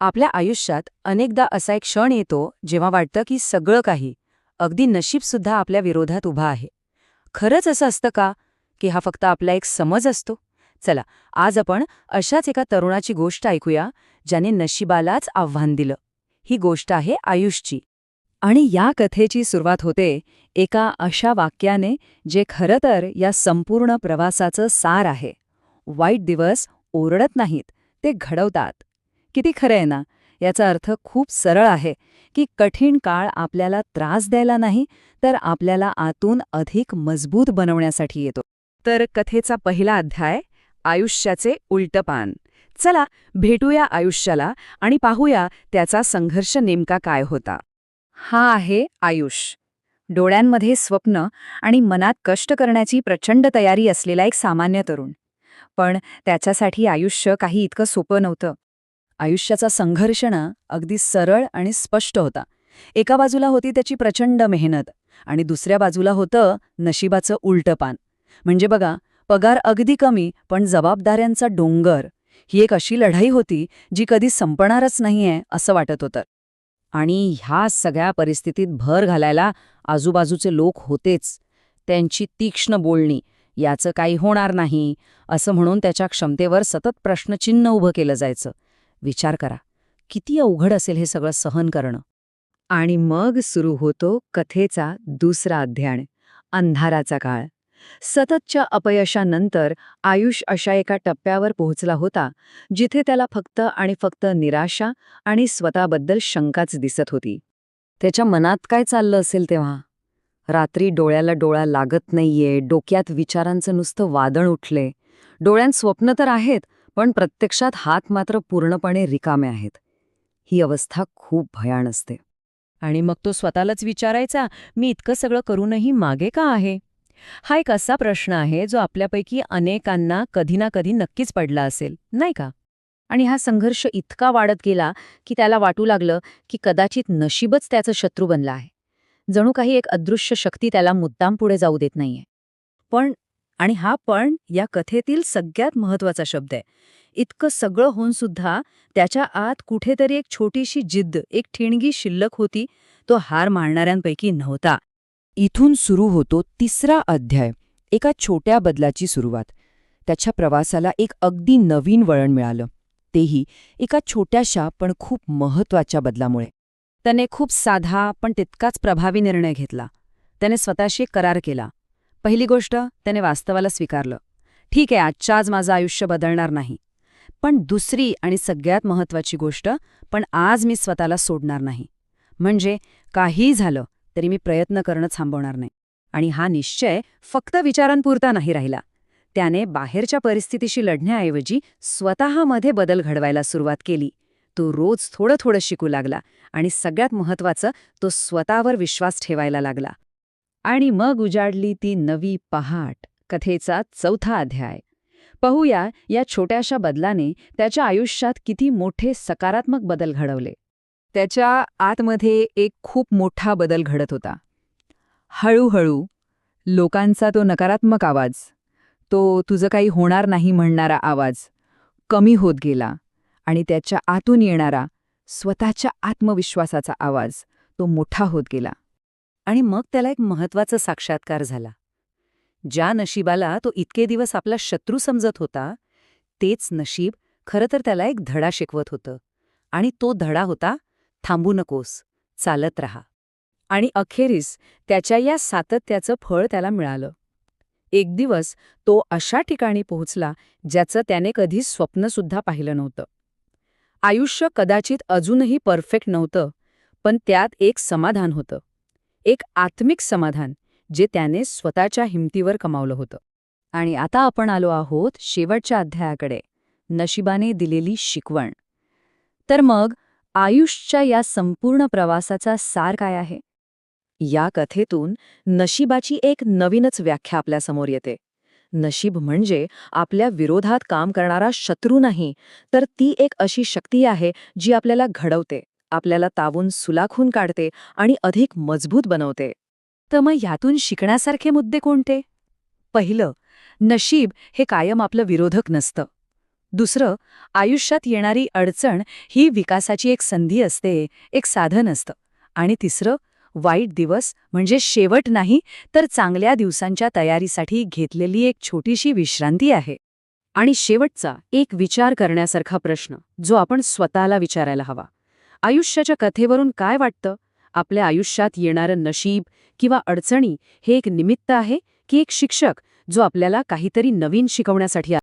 आपल्या आयुष्यात अनेकदा असा एक क्षण येतो जेव्हा वाटतं की सगळं काही अगदी नशीबसुद्धा आपल्या विरोधात उभा आहे. खरंच असं असतं का? की हा फक्त आपला एक समज असतो? चला आज आपण अशाच एका तरुणाची गोष्ट ऐकूया ज्याने नशिबालाच आव्हान दिलं. ही गोष्ट आहे आयुषची. आणि या कथेची सुरुवात होते एका अशा वाक्याने जे खरं तर या संपूर्ण प्रवासाचं सार आहे. वाईट दिवस ओरडत नाहीत ते घडवतात. किती खरं आहे ना? याचा अर्थ खूप सरळ आहे की कठीण काळ आपल्याला त्रास द्यायला नाही तर आपल्याला आतून अधिक मजबूत बनवण्यासाठी येतो. तर कथेचा पहिला अध्याय आयुष्याचे उलटपान चला भेटूया आयुष्याला आणि पाहूया त्याचा संघर्ष नेमका काय होता. हा आहे आयुष. डोळ्यांमध्ये स्वप्न आणि मनात कष्ट करण्याची प्रचंड तयारी असलेला एक सामान्य तरुण. पण त्याच्यासाठी आयुष्य काही इतकं सोपं नव्हतं. आयुष्याचा संघर्ष ना अगदी सरळ आणि स्पष्ट होता. एका बाजूला होती त्याची प्रचंड मेहनत आणि दुसऱ्या बाजूला होतं नशिबाचं उलटं पान. म्हणजे बघा पगार अगदी कमी पण जबाबदाऱ्यांचा डोंगर ही एक अशी लढाई होती जी कधी संपणारच नाहीये असं वाटत होतं. आणि ह्या सगळ्या परिस्थितीत भर घालायला आजूबाजूचे लोक होतेच. त्यांची तीक्ष्ण बोलणी याचं काही होणार नाही असं म्हणून त्याच्या क्षमतेवर सतत प्रश्नचिन्ह उभं केलं जायचं. विचार करा. किती अवघड असेल हे सगळं सहन करणं. आणि मग सुरू होतो कथेचा दुसरा अध्ययन अंधाराचा काळ. सततच्या अपयशानंतर आयुष अशा एका टप्प्यावर पोहोचला होता जिथे त्याला फक्त आणि फक्त निराशा आणि स्वतःबद्दल शंकाच दिसत होती. त्याच्या मनात काय चाललं असेल तेव्हा? रात्री डोळ्याला डोळा लागत नाहीये डोक्यात विचारांचं नुसतं वादळ उठले. डोळ्यांत स्वप्न तर आहेत पण प्रत्यक्षात हात मात्र पूर्णपणे रिकामे आहेत. ही अवस्था खूप भयाण असते. आणि मग तो स्वतःलाच विचारायचा मी इतकं सगळं करूनही मागे का आहे? हा एक असा प्रश्न आहे जो आपल्यापैकी अनेकांना कधी ना कधी नक्कीच पडला असेल नाही का? आणि हा संघर्ष इतका वाढत गेला की त्याला वाटू लागलं की कदाचित नशीबच त्याचं शत्रू बनला आहे. जणू काही एक अदृश्य शक्ती त्याला मुद्दाम पुढे जाऊ देत नाहीये. पण आणि हा पण या कथेतील सगळ्यात महत्त्वाचा शब्द आहे. इतकं सगळं होऊन सुद्धा त्याच्या आत कुठेतरी एक छोटीशी जिद्द एक ठिणगी शिल्लक होती तो हार मारणाऱ्यांपैकी नव्हता. इथून सुरू होतो तिसरा अध्याय एका छोट्या बदलाची सुरुवात. त्याच्या प्रवासाला एक अगदी नवीन वळण मिळालं. तेही एका छोट्याशा पण खूप महत्त्वाच्या बदलामुळे. त्याने खूप साधा पण तितकाच प्रभावी निर्णय घेतला. त्याने स्वतःशी करार केला. पहिली गोष्ट त्याने वास्तवाला स्वीकारलं. ठीक आहे आजच्या आज माझं आयुष्य बदलणार नाही. पण दुसरी आणि सगळ्यात महत्वाची गोष्ट पण आज मी स्वतःला सोडणार नाही. म्हणजे काही झालं तरी मी प्रयत्न करणं थांबवणार नाही. आणि हा निश्चय फक्त विचारांपुरता नाही राहिला. त्याने बाहेरच्या परिस्थितीशी लढण्याऐवजी स्वतःमध्ये बदल घडवायला सुरुवात केली. तो रोज थोडं थोडं शिकू लागला आणि सगळ्यात महत्वाचं तो स्वतःवर विश्वास ठेवायला लागला. आणि मग उजाडली ती नवी पहाट कथेचा चौथा अध्याय. पाहूया या छोट्याशा बदलाने त्याच्या आयुष्यात किती मोठे सकारात्मक बदल घडवले. त्याच्या आतमध्ये एक खूप मोठा बदल घडत होता. हळूहळू लोकांचा तो नकारात्मक आवाज तो तुझं काही होणार नाही म्हणणारा आवाज कमी होत गेला आणि त्याच्या आतून येणारा स्वतःच्या आत्मविश्वासाचा आवाज तो मोठा होत गेला. आणि मग त्याला एक महत्त्वाचा साक्षात्कार झाला. ज्या नशिबाला तो इतके दिवस आपला शत्रू समजत होता तेच नशीब खरं तर त्याला एक धडा शिकवत होतं. आणि तो धडा होता थांबू नकोस चालत रहा. आणि अखेरीस त्याच्या या सातत्याचं फळ त्याला मिळालं. एक दिवस तो अशा ठिकाणी पोहोचला ज्याचं त्याने कधी स्वप्नसुद्धा पाहिलं नव्हतं. आयुष्य कदाचित अजूनही परफेक्ट नव्हतं पण त्यात एक समाधान होतं. एक आत्मिक समाधान जे त्याने स्वतःच्या हिमतीवर कमावलं होतं. आणि आता आपण आलो आहोत शेवटच्या अध्यायाकडे नशिबाने दिलेली शिकवण. तर मग आयुषच्या या संपूर्ण प्रवासाचा सार काय आहे? या कथेतून नशिबाची एक नवीनच व्याख्या आपल्यासमोर येते. नशीब म्हणजे आपल्या विरोधात काम करणारा शत्रू नाही तर ती एक अशी शक्ती आहे जी आपल्याला घडवते. आपल्याला तावून सुलाखून काढते आणि अधिक मजबूत बनवते. तर मग यातून शिकण्यासारखे मुद्दे कोणते? पहिलं नशीब हे कायम आपलं विरोधक नसतं. दुसरं आयुष्यात येणारी अडचण ही विकासाची एक संधी असते एक साधन असतं. आणि तिसरं वाईट दिवस म्हणजे शेवट नाही तर चांगल्या दिवसांच्या तयारीसाठी घेतलेली एक छोटीशी विश्रांती आहे. आणि शेवटचा एक विचार करण्यासारखा प्रश्न जो आपण स्वतःला विचारायला हवा. आयुष्याच्या कथेवरून काय वाटतं? आपल्या आयुष्यात येणारं नशीब किंवा अडचणी हे एक निमित्त आहे की एक शिक्षक जो आपल्याला काहीतरी नवीन शिकवण्यासाठी